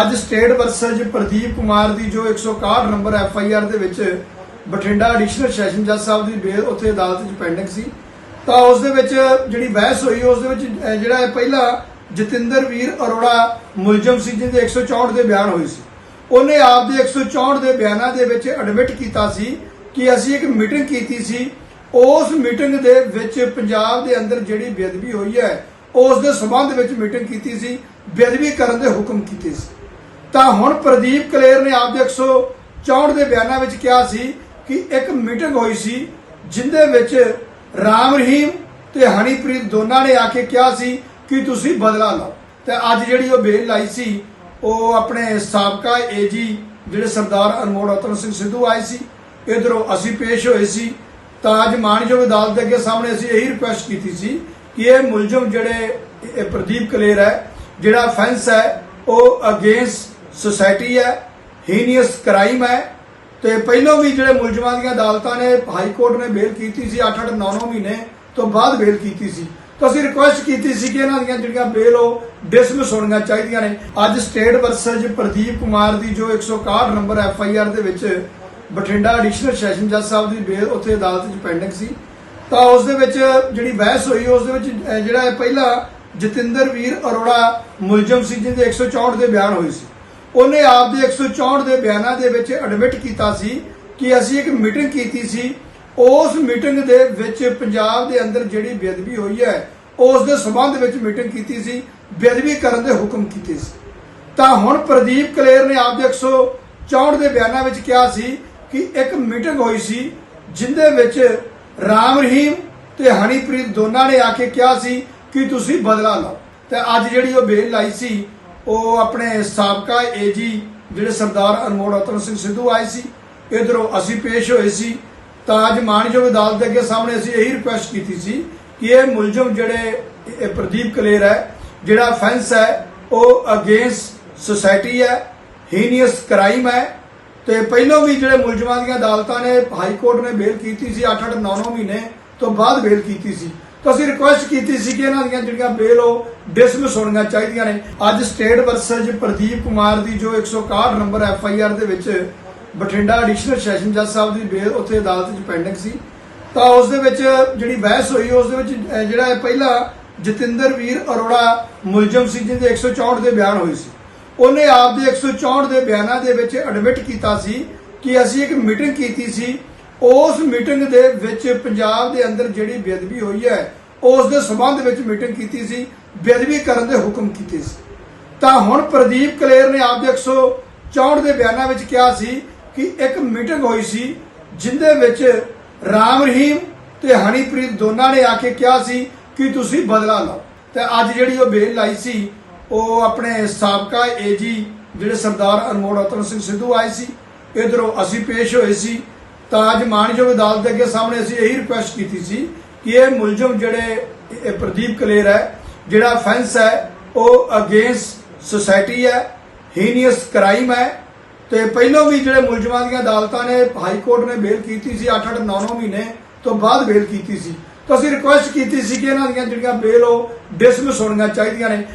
ਅੱਜ state versus Pradeep Kumar ਦੀ ਜੋ 161 ਨੰਬਰ ਐਫ ਆਈ ਆਰ ਦੇ ਵਿੱਚ ਬਠਿੰਡਾ ਐਡੀਸ਼ਨਲ ਸੈਸ਼ਨ ਜੱਜ ਸਾਹਿਬ ਦੀ ਬੇਲ ਉੱਥੇ ਅਦਾਲਤ ਵਿੱਚ ਪੈਂਡਿੰਗ ਸੀ। ਤਾਂ ਉਸ ਦੇ ਵਿੱਚ ਜਿਹੜੀ ਬਹਿਸ ਹੋਈ, ਉਸ ਦੇ ਵਿੱਚ ਜਿਹੜਾ ਇਹ ਪਹਿਲਾ ਜਤਿੰਦਰ ਵੀਰ ਅਰੋੜਾ ਮੁਲਜ਼ਮ ਸੀ, ਜਿਹਦੇ 164 ਦੇ ਬਿਆਨ ਹੋਏ ਸੀ। ਉਹਨੇ ਆਪ ਦੇ 164 ਦੇ ਬਿਆਨਾਂ ਦੇ ਵਿੱਚ ਐਡਮਿਟ ਕੀਤਾ ਸੀ ਕਿ ਅਸੀਂ ਇੱਕ ਮੀਟਿੰਗ ਕੀਤੀ ਸੀ। ਉਸ ਮੀਟਿੰਗ ਦੇ ਵਿੱਚ ਪੰਜਾਬ ਦੇ ਅੰਦਰ ਜਿਹੜੀ ਬੇਅਦਬੀ ਹੋਈ ਹੈ, ਉਸ ਦੇ ਸਬੰਧ ਵਿੱਚ ਮੀਟਿੰਗ ਕੀਤੀ ਸੀ। ਬੇਅਦਬੀ ਕਰਨ ਦੇ ਹੁਕਮ ਕੀਤੇ ਸੀ। ਤਾਂ ਹੁਣ ਪ੍ਰਦੀਪ ਕਲੇਰ ਨੇ ਆਪ ਦੇ 164 ਦੇ ਬਿਆਨਾਂ ਵਿੱਚ ਕਿਹਾ ਸੀ ਕਿ ਇੱਕ ਮੀਟਿੰਗ ਹੋਈ ਸੀ, ਜਿੰਦੇ ਵਿੱਚ ਰਾਮ ਰਹੀਮ ਤੇ ਹਨੀਪ੍ਰੀਤ ਦੋਨਾਂ ਨੇ ਆ ਕੇ ਕਿਹਾ ਸੀ ਕਿ ਤੁਸੀਂ ਬਦਲਾ ਲਓ। ਤੇ ਅੱਜ ਜਿਹੜੀ ਉਹ ਬੇਲ ਲਾਈ ਸੀ, ਉਹ ਆਪਣੇ ਸਾਬਕਾ ਏਜੀ ਜਿਹੜੇ ਸਰਦਾਰ ਅਨਮੋਲ ਰਤਨ ਸਿੰਘ ਸਿੱਧੂ ਆਏ ਸੀ, ਇਧਰੋਂ ਅਸੀਂ ਪੇਸ਼ ਹੋਏ ਸੀ, ਤਾਂ ਅੱਜ ਮਾਨਯੋਗ ਅਦਾਲਤ ਦੇ ਅੱਗੇ ਸਾਹਮਣੇ ਅਸੀਂ ਇਹੀ ਰਿਕੁਐਸਟ ਕੀਤੀ ਸੀ ਕਿ ਇਹ ਮੁਲਜ਼ਮ ਜਿਹੜੇ ਪ੍ਰਦੀਪ ਕਲੇਰ ਹੈ, ਜਿਹੜਾ ਫੈਂਸ ਹੈ, ਉਹ ਅਗੇਂਸਟ ਸੁਸਾਇਟੀ ਹੈ ਹੀਨੀਅਸ ਕ੍ਰਾਈਮ ਹੈ, ਤੇ ਪਹਿਲਾਂ ਵੀ ਜਿਹੜੇ ਮੁਲਜ਼ਮਾਂ ਦੀਆਂ ਅਦਾਲਤਾਂ ਨੇ, ਹਾਈ ਕੋਰਟ ਨੇ ਬੇਲ ਕੀਤੀ ਸੀ 8-8 9-9 ਮਹੀਨੇ ਤੋਂ ਬਾਅਦ ਬੇਲ ਕੀਤੀ ਸੀ। ਤਾਂ ਅਸੀਂ ਰਿਕੁਐਸਟ ਕੀਤੀ ਸੀ ਕਿ ਇਹਨਾਂ ਦੀਆਂ ਜਿਹੜੀਆਂ ਬੇਲ ਉਹ ਡਿਸਮਿਸ ਹੋਣੀਆਂ ਚਾਹੀਦੀਆਂ ਨੇ। ਅੱਜ ਸਟੇਟ ਵਰਸਸ ਪ੍ਰਦੀਪ ਕੁਮਾਰ ਦੀ ਜੋ 161 ਨੰਬਰ ਐਫ ਆਈ ਆਰ ਦੇ ਵਿੱਚ ਬਠਿੰਡਾ ਐਡੀਸ਼ਨਲ ਸੈਸ਼ਨ ਜੱਜ ਸਾਹਿਬ ਦੀ ਬੇਲ ਉੱਥੇ ਅਦਾਲਤ ਵਿੱਚ ਪੈਂਡਿੰਗ ਸੀ। ਤਾਂ ਉਸ ਦੇ ਵਿੱਚ ਜਿਹੜੀ ਬਹਿਸ ਹੋਈ, ਉਸ ਦੇ ਵਿੱਚ ਜਿਹੜਾ ਇਹ ਪਹਿਲਾ ਜਤਿੰਦਰ ਵੀਰ ਅਰੋੜਾ ਮੁਲਜ਼ਮ ਸੀ, ਜਿਹਦੇ 164 ਦੇ ਬਿਆਨ ਹੋਏ ਸੀ। ਉਹਨੇ ਆਪ ਦੇ 164 ਦੇ ਬਿਆਨਾਂ ਦੇ ਵਿੱਚ ਐਡਮਿਟ ਕੀਤਾ ਸੀ ਕਿ ਅਸੀਂ ਇੱਕ ਮੀਟਿੰਗ ਕੀਤੀ ਸੀ। ਉਸ ਮੀਟਿੰਗ ਦੇ ਵਿੱਚ ਪੰਜਾਬ ਦੇ ਅੰਦਰ ਜਿਹੜੀ ਬੇਅਦਬੀ ਹੋਈ ਹੈ, ਉਸ ਦੇ ਸਬੰਧ ਵਿੱਚ ਮੀਟਿੰਗ ਕੀਤੀ ਸੀ, ਬੇਅਦਬੀ ਕਰਨ ਦੇ ਹੁਕਮ ਕੀਤੇ ਸੀ। ਤਾਂ ਹੁਣ ਪ੍ਰਦੀਪ ਕਲੇਰ ਨੇ ਆਪ ਦੇ 164 ਦੇ ਬਿਆਨਾਂ ਵਿੱਚ ਕਿਹਾ ਸੀ ਕਿ ਇੱਕ ਮੀਟਿੰਗ ਹੋਈ ਸੀ, ਜਿੰਦੇ ਵਿੱਚ ਰਾਮ ਰਹੀਮ ਤੇ ਹਨੀਪ੍ਰੀਤ ਦੋਨਾਂ ਨੇ ਆ ਕੇ ਕਿਹਾ ਸੀ ਕਿ ਤੁਸੀਂ ਬਦਲਾ ਲਓ। ਤੇ ਅੱਜ ਜਿਹੜੀ ਉਹ ਬੇਲ ਲਾਈ ਸੀ ਉਹ ਆਪਣੇ ਸਾਬਕਾ ਏਜੀ ਜਿਹੜੇ ਸਰਦਾਰ ਅਨਮੋਲ ਰਤਨ ਸਿੰਘ ਸਿੱਧੂ ਆਏ ਸੀ, ਇਧਰੋਂ ਅਸੀਂ ਪੇਸ਼ ਹੋਏ ਸੀ, ਤਾਂ ਅੱਜ ਮਾਨਯੋਗ ਅਦਾਲਤ ਦੇ ਅੱਗੇ ਸਾਹਮਣੇ ਅਸੀਂ ਇਹੀ ਰਿਕੁਐਸਟ ਕੀਤੀ ਸੀ ਕਿ ਇਹ ਮੁਲਜ਼ਮ ਜਿਹੜੇ ਇਹ ਪ੍ਰਦੀਪ ਕਲੇਰ ਹੈ, ਜਿਹੜਾ ਫੈਂਸ ਹੈ, ਉਹ ਅਗੇਂਸਟ ਸੁਸਾਇਟੀ ਹੈ ਹੀਨੀਅਸ ਕ੍ਰਾਈਮ ਹੈ, ਤੇ ਪਹਿਲਾਂ ਵੀ ਜਿਹੜੇ ਮੁਲਜ਼ਮਾਂ ਦੀਆਂ ਅਦਾਲਤਾਂ ਨੇ, ਹਾਈ ਕੋਰਟ ਨੇ ਬੇਲ ਕੀਤੀ ਸੀ 8-8 9-9 ਮਹੀਨੇ ਤੋਂ ਬਾਅਦ ਬੇਲ ਕੀਤੀ ਸੀ। ਤਾਂ ਅਸੀਂ ਰਿਕੁਐਸਟ ਕੀਤੀ ਸੀ ਕਿ ਇਹਨਾਂ ਦੀਆਂ ਜਿਹੜੀਆਂ ਬੇਲ ਉਹ ਡਿਸਮਿਸ ਹੋਣੀਆਂ ਚਾਹੀਦੀਆਂ ਨੇ। ਅੱਜ ਸਟੇਟ ਵਰਸਸ ਪ੍ਰਦੀਪ ਕੁਮਾਰ ਦੀ ਜੋ 161 ਨੰਬਰ ਐਫ ਆਈ ਆਰ ਦੇ ਵਿੱਚ ਬਠਿੰਡਾ ਐਡੀਸ਼ਨਲ ਸੈਸ਼ਨ ਜੱਜ ਸਾਹਿਬ ਦੀ ਬੇਲ ਉੱਥੇ ਅਦਾਲਤ 'ਚ ਪੈਂਡਿੰਗ ਸੀ। ਤਾਂ ਉਸ ਦੇ ਵਿੱਚ ਜਿਹੜੀ ਬਹਿਸ ਹੋਈ, ਉਸ ਦੇ ਵਿੱਚ ਜਿਹੜਾ ਇਹ ਪਹਿਲਾ ਜਤਿੰਦਰ ਵੀਰ ਅਰੋੜਾ ਮੁਲਜ਼ਮ ਸੀ, ਜਿਹਦੇ 164 ਦੇ ਬਿਆਨ ਹੋਏ ਸੀ। ਉਹਨੇ ਆਪ ਦੇ 164 ਦੇ ਬਿਆਨਾਂ ਦੇ ਵਿੱਚ ਐਡਮਿਟ ਕੀਤਾ ਸੀ ਕਿ ਅਸੀਂ ਇੱਕ ਮੀਟਿੰਗ ਕੀਤੀ ਸੀ ਉਸ ਮੀਟਿੰਗ ਦੇ ਵਿੱਚ ਪੰਜਾਬ ਦੇ ਅੰਦਰ ਜਿਹੜੀ ਬੇਅਦਬੀ ਹੋਈ ਹੈ, ਉਸ ਦੇ ਸਬੰਧ ਵਿੱਚ ਮੀਟਿੰਗ ਕੀਤੀ ਸੀ, ਬੇਅਦਬੀ ਕਰਨ ਦੇ ਹੁਕਮ ਕੀਤੇ ਸੀ। ਤਾਂ ਹੁਣ ਪ੍ਰਦੀਪ ਕਲੇਰ ਨੇ ਆਪ ਦੇ 164 ਦੇ ਬਿਆਨਾਂ ਵਿੱਚ ਕਿਹਾ ਸੀ ਕਿ ਇੱਕ ਮੀਟਿੰਗ ਹੋਈ ਸੀ, ਜਿੰਦੇ ਵਿੱਚ ਰਾਮ ਰਹੀਮ ਤੇ ਹਨੀਪ੍ਰੀਤ ਦੋਨਾਂ ਨੇ ਆ ਕੇ ਕਿਹਾ ਸੀ ਕਿ ਤੁਸੀਂ ਬਦਲਾ ਲਓ। ਤੇ ਅੱਜ ਜਿਹੜੀ ਉਹ ਬੇਲ ਲਾਈ ਸੀ, ਉਹ ਆਪਣੇ ਸਾਬਕਾ ਏਜੀ ਜਿਹੜੇ ਸਰਦਾਰ ਅਨਮੋਲ ਰਤਨ ਸਿੰਘ ਸਿੱਧੂ ਆਏ ਸੀ, ਇਧਰੋਂ ਅਸੀਂ ਪੇਸ਼ ਹੋਏ ਸੀ ਤਾਂ ਅੱਜ ਮਾਨਯੋਗ ਅਦਾਲਤ ਦੇ ਅੱਗੇ ਸਾਹਮਣੇ ਅਸੀਂ ਇਹੀ ਰਿਕੁਐਸਟ ਕੀਤੀ ਸੀ ਕਿ ਇਹ ਮੁਲਜ਼ਮ ਜਿਹੜੇ, ਇਹ ਪ੍ਰਦੀਪ ਕਲੇਰ ਹੈ, ਜਿਹੜਾ ਫੈਂਸ ਹੈ, ਉਹ ਅਗੇਂਸਟ ਸੁਸਾਇਟੀ ਹੈ ਹੀਨੀਅਸ ਕ੍ਰਾਈਮ ਹੈ, ਤੇ ਪਹਿਲਾਂ ਵੀ ਜਿਹੜੇ ਮੁਲਜ਼ਮਾਂ ਦੀਆਂ ਅਦਾਲਤਾਂ ਨੇ, ਹਾਈ ਕੋਰਟ ਨੇ ਬੇਲ ਕੀਤੀ ਸੀ 8-8 9-9 ਮਹੀਨੇ ਤੋਂ ਬਾਅਦ ਬੇਲ ਕੀਤੀ ਸੀ। ਤਾਂ ਅਸੀਂ ਰਿਕੁਐਸਟ ਕੀਤੀ ਸੀ ਕਿ ਇਹਨਾਂ ਦੀਆਂ ਜਿਹੜੀਆਂ ਬੇਲ ਉਹ ਡਿਸਮਿਸ ਹੋਣੀਆਂ ਚਾਹੀਦੀਆਂ ਨੇ।